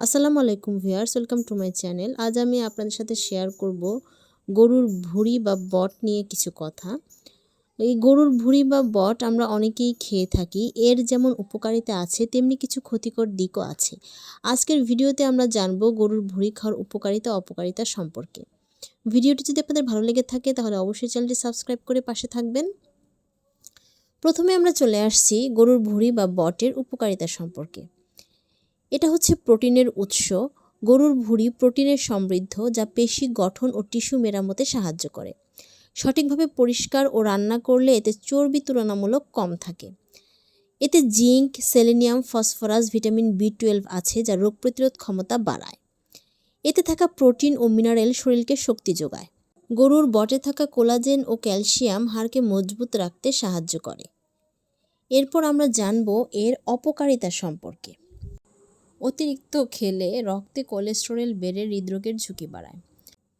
আসসালামু আলাইকুম viewers, welcome to my channel. আজ আমি আপনাদের সাথে শেয়ার করব গরুর ভুঁড়ি বা বট নিয়ে কিছু কথা। এই গরুর ভুঁড়ি বা বট আমরা অনেকেই খেয়ে থাকি, এর যেমন উপকারিতা আছে, তেমনি কিছু ক্ষতিকর দিকও আছে। আজকের ভিডিওতে আমরা জানব গরুর ভুঁড়ি খাওয়ার উপকারিতা, অপকারিতা সম্পর্কে। ভিডিওটি যদি আপনাদের ভালো লেগে থাকে, তাহলে অবশ্যই চ্যানেলটি সাবস্ক্রাইব করে পাশে থাকবেন। প্রথমে আমরা চলে আসছি গরুর ভুঁড়ি বা বটের উপকারিতা সম্পর্কে। এটা হচ্ছে প্রোটিনের উৎস। গরুর ভুঁড়ি প্রোটিনের সমৃদ্ধ যা পেশি গঠন ও টিস্যু মেরামতে সাহায্য করে। সঠিকভাবে পরিষ্কার ও রান্না করলে এতে চর্বি তুলনামূলক কম থাকে। এতে zinc, selenium, phosphorus, vitamin B twelve আছে যা রোগ প্রতিরোধ ক্ষমতা বাড়ায়। এতে থাকা প্রোটিন ও মিনারেল শরীরকে শক্তি যোগায়। গরুর বটে থাকা কোলাজেন ও ক্যালসিয়াম হাড়কে মজবুত রাখতে সাহায্য করে। এরপর আমরা জানব এর অপকারিতা সম্পর্কে। অতিরিক্ত খেলে রক্তে কোলেস্টেরল বেড়ে হৃদরোগের ঝুঁকি বাড়ায়।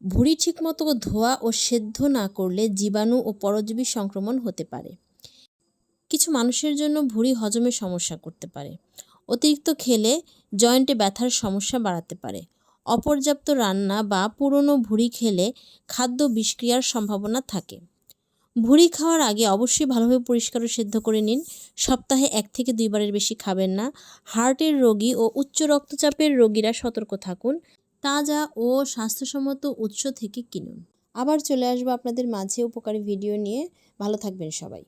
ভুঁড়ি ঠিকমতো ধোয়া ও সেদ্ধ না করলে জীবাণু ও পরজীবী সংক্রমণ হতে পারে। কিছু মানুষের জন্য ভুঁড়ি হজমে সমস্যা করতে পারে। অতিরিক্ত খেলে জয়েন্টে ব্যথার সমস্যা বাড়াতে পারে। অপর্যাপ্ত রান্না বা পুরনো ভুঁড়ি খেলে খাদ্য বিষক্রিয়ার সম্ভাবনা থাকে। ভুঁড়ি খাওয়ার আগে অবশ্যই ভালোভাবে পরিষ্কার ও সেদ্ধ করে নিন। সপ্তাহে এক থেকে দুইবারের বেশি খাবেন না। হার্টের রোগী ও উচ্চ রক্তচাপের রোগীরা সতর্ক থাকুন। তাজা ও স্বাস্থ্যসম্মত উৎস থেকে কিনুন। আবার চলে আসব আপনাদের মাঝে উপকারী ভিডিও নিয়ে। ভালো থাকবেন সবাই।